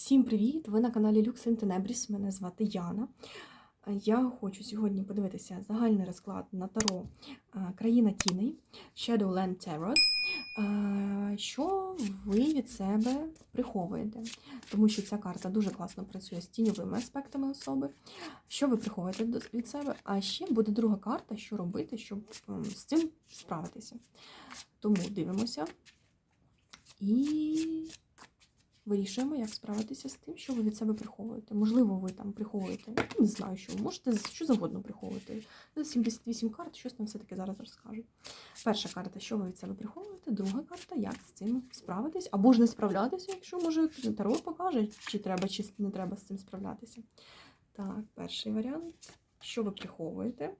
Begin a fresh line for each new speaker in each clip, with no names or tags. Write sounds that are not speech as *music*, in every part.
Всім привіт! Ви на каналі Lux in Tenebris. Мене звати Яна. Я хочу сьогодні подивитися загальний розклад на таро е, Країна Тіней Shadowland Tarot. Е, Що ви від себе приховуєте? Тому що ця карта дуже класно працює з тіньовими аспектами особи. Що ви приховуєте від себе? А ще буде друга карта, що робити, щоб ем, з цим справитися. Тому дивимося. І вирішуємо, як справитися з тим, що ви від себе приховуєте. Можливо, ви там приховуєте, не знаю, що ви можете що завгодно приховувати. Ну, 78 карт, щось нам все-таки зараз розкажу. Перша карта, що ви від себе приховуєте, друга карта, як з цим справитись, або ж не справлятися, якщо може Таро покаже, чи треба, чи не треба з цим справлятися. Так, перший варіант, що ви приховуєте,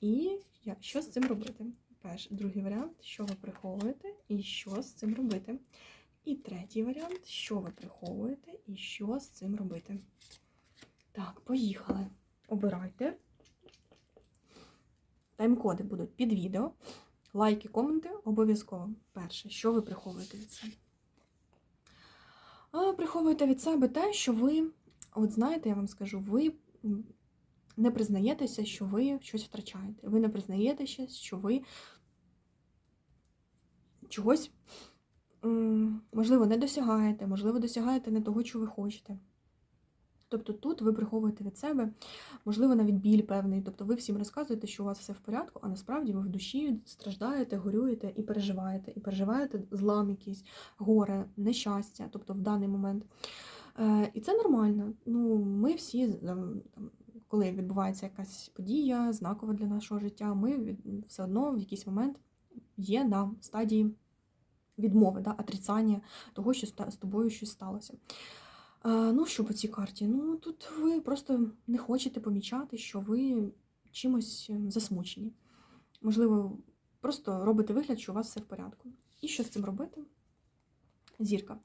і що з цим робити. Перший, другий варіант, що ви приховуєте, і що з цим робити. І третій варіант, що ви приховуєте і що з цим робити. Так, поїхали. Обирайте. Тайм-коди будуть під відео. Лайки, коменти обов'язково. Перше, що ви приховуєте від себе? Приховуєте від себе те, що ви, от знаєте, я вам скажу, ви не признаєтеся, що ви щось втрачаєте. Ви не признаєтеся, що ви чогось можливо, не досягаєте, можливо, досягаєте не того, що ви хочете. Тобто тут ви приховуєте від себе, можливо, навіть біль певний. Тобто ви всім розказуєте, що у вас все в порядку, а насправді ви в душі страждаєте, горюєте і переживаєте. І переживаєте злам якийсь, горе, нещастя, тобто в даний момент. Е, і це нормально. Ну, ми всі, коли відбувається якась подія, знакова для нашого життя, ми все одно в якийсь момент є на стадії відмови, да, отрицання того, що з тобою щось сталося. Ну, що по цій карті? Ну, тут ви просто не хочете помічати, що ви чимось ем, засмучені. Можливо, просто робите вигляд, що у вас все в порядку. І що з цим робити? Зірка.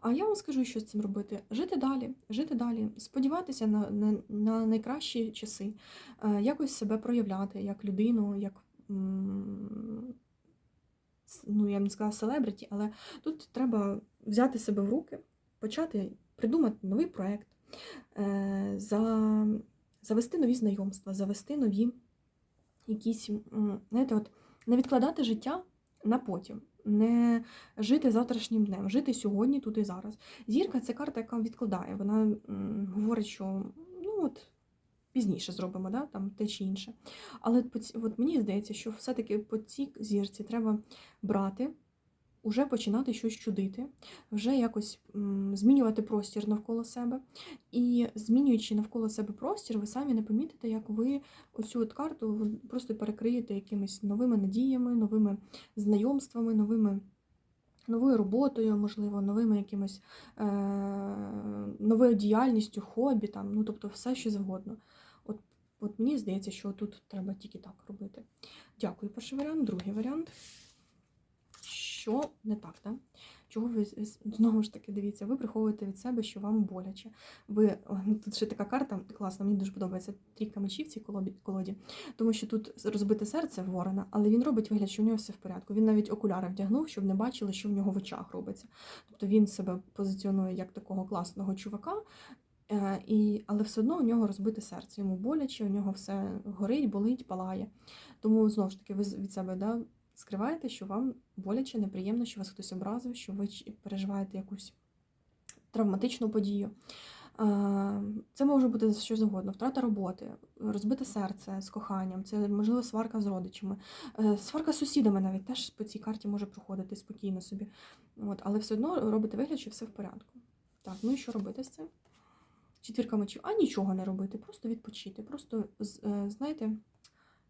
А я вам скажу, що з цим робити. Жити далі, жити далі, сподіватися на, на, на найкращі часи, е, якось себе проявляти як людину, як ну, я б не сказала селебриті, але тут треба взяти себе в руки, почати придумати новий проєкт, е, завести нові знайомства, завести нові якісь, знаєте, от не відкладати життя на потім, не жити завтрашнім днем, жити сьогодні, тут і зараз. Зірка це карта, яка відкладає. Вона говорить, що ну от. Пізніше зробимо, да, там те чи інше. Але от мені здається, що все-таки по цій зірці треба брати, вже починати щось чудити, вже якось змінювати простір навколо себе. І змінюючи навколо себе простір, ви самі не помітите, як ви оцю от карту просто перекриєте якимись новими надіями, новими знайомствами, новими. Новою роботою, можливо, новими якимось е- новою діяльністю, хобі, там, ну тобто все, що завгодно. От, мені здається, що тут треба тільки так робити. Дякую, перший варіант. Другий варіант. Що не так, да? Чого ви знову ж таки дивіться, ви приховуєте від себе, що вам боляче. Ви ну, тут ще така карта класна, мені дуже подобається трійка мечів в цій колоді, тому що тут розбите серце ворона, але він робить вигляд, що в нього все в порядку. Він навіть окуляри вдягнув, щоб не бачили, що в нього в очах робиться. Тобто він себе позиціонує як такого класного чувака. Е, і, але все одно у нього розбите серце, йому боляче, у нього все горить, болить, палає. Тому знову ж таки, ви від себе да, скриваєте, що вам боляче, неприємно, що вас хтось образив, що ви переживаєте якусь травматичну подію. Е, Це може бути що завгодно: втрата роботи, розбите серце з коханням, це можливо сварка з родичами, е, сварка з сусідами навіть теж по цій карті може проходити спокійно собі. От, але все одно робите вигляд, що все в порядку. Так, ну і що робити з цим? Четвірка мечів, а нічого не робити, просто відпочити, просто е, знаєте,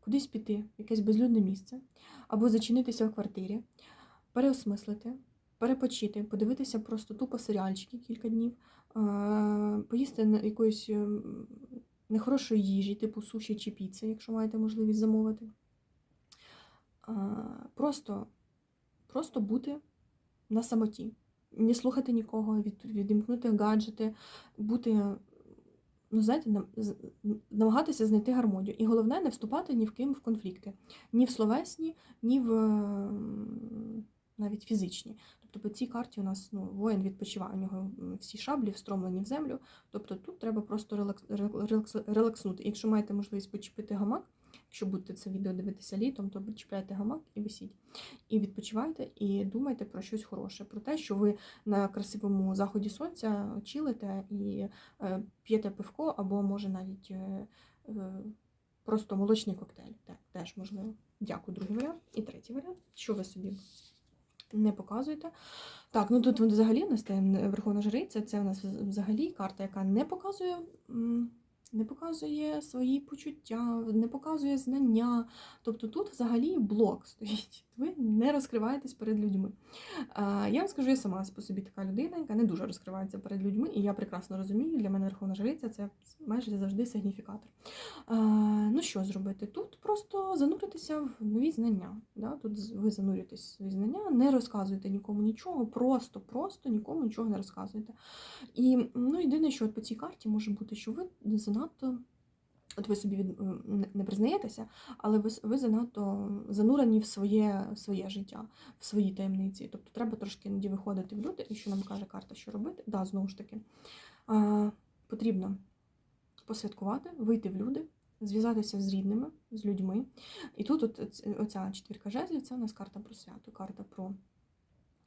кудись піти, якесь безлюдне місце, або зачинитися в квартирі, переосмислити, перепочити, подивитися просто тупо серіальчики кілька днів, е, поїсти на- якоїсь ем, нехорошої їжі, типу суші чи піци, якщо маєте можливість замовити. Е, Просто, просто бути на самоті, не слухати нікого, від, відімкнути гаджети, бути, ну, знаєте, нам- намагатися знайти гармонію. І головне, не вступати ні в ким в конфлікти. Ні в словесні, ні в навіть фізичні. Тобто по цій карті у нас ну, воїн відпочиває, у нього всі шаблі встромлені в землю. Тобто тут треба просто релакс, релакс, релакснути. Якщо маєте можливість почепити гамак, якщо будете це відео дивитися літом, то чіпляйте гамак і висіть. І відпочивайте, і думайте про щось хороше, про те, що ви на красивому заході сонця чилите і е, п'єте пивко, або може навіть е, е, просто молочний коктейль. Так, теж можливо. Дякую, другий варіант. І третій варіант. Що ви собі не показуєте? Так, ну тут взагалі у нас Верховна Жриця, це в нас взагалі карта, яка не показує. Не показує свої почуття, не показує знання. Тобто тут взагалі блок стоїть. Ви не розкриваєтесь перед людьми. Я вам скажу, я сама по собі така людина, яка не дуже розкривається перед людьми, і я прекрасно розумію, для мене Верховна Жриця це майже завжди сигніфікатор. Ну що зробити? Тут просто зануритися в нові знання. Тут ви занурюєтесь в свої знання, не розказуєте нікому нічого, просто, просто нікому нічого не розказуєте. І ну, єдине, що от по цій карті може бути, що ви занадто. От ви собі від, не- признаєтеся, але ви, ви занадто занурені в своє, своє життя, в свої таємниці. Тобто треба трошки іноді виходити в люди, і що нам каже карта, що робити. Да, знову ж таки, а, потрібно посвяткувати, вийти в люди, зв'язатися з рідними, з людьми. І тут от оця четвірка жезлів це у нас карта про свято, карта про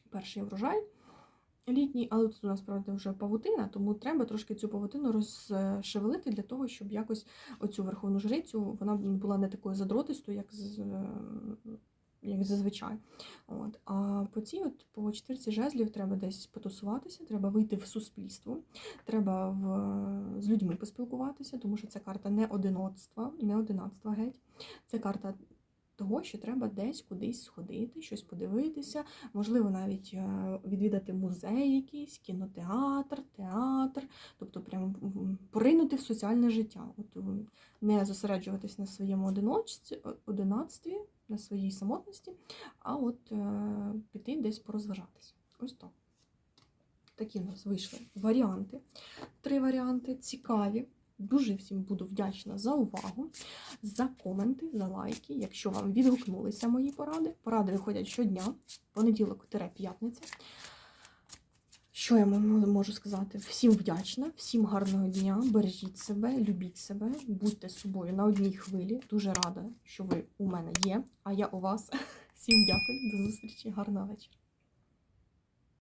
перший врожай літній, але тут у нас правда вже павутина, тому треба трошки цю павутину розшевелити для того, щоб якось оцю верховну жрицю вона була не такою задротистою, як з. е, Як зазвичай. От. А по цій, от, по четвірці жезлів треба десь потусуватися, треба вийти в суспільство, треба в, з людьми поспілкуватися, тому що це карта не одиноцтва, не одинацтва геть. Це карта того, що треба десь кудись сходити, щось подивитися, можливо, навіть е, відвідати музей якийсь, кінотеатр, театр, тобто прямо поринути в соціальне життя. От не зосереджуватись на своєму одиночці, одинацтві, на своїй самотності, а от е, піти десь порозважатися. Ось так. Такі в нас вийшли варіанти. Три варіанти цікаві. Дуже всім буду вдячна за увагу, за коменти, за лайки. Якщо вам відгукнулися мої поради. Поради виходять щодня, понеділок п'ятниця. Що я можу сказати? Всім вдячна, всім гарного дня, бережіть себе, любіть себе, будьте з собою на одній хвилі. Дуже рада, що ви у мене є, а я у вас. *laughs* Всім дякую, до зустрічі, гарного вечора.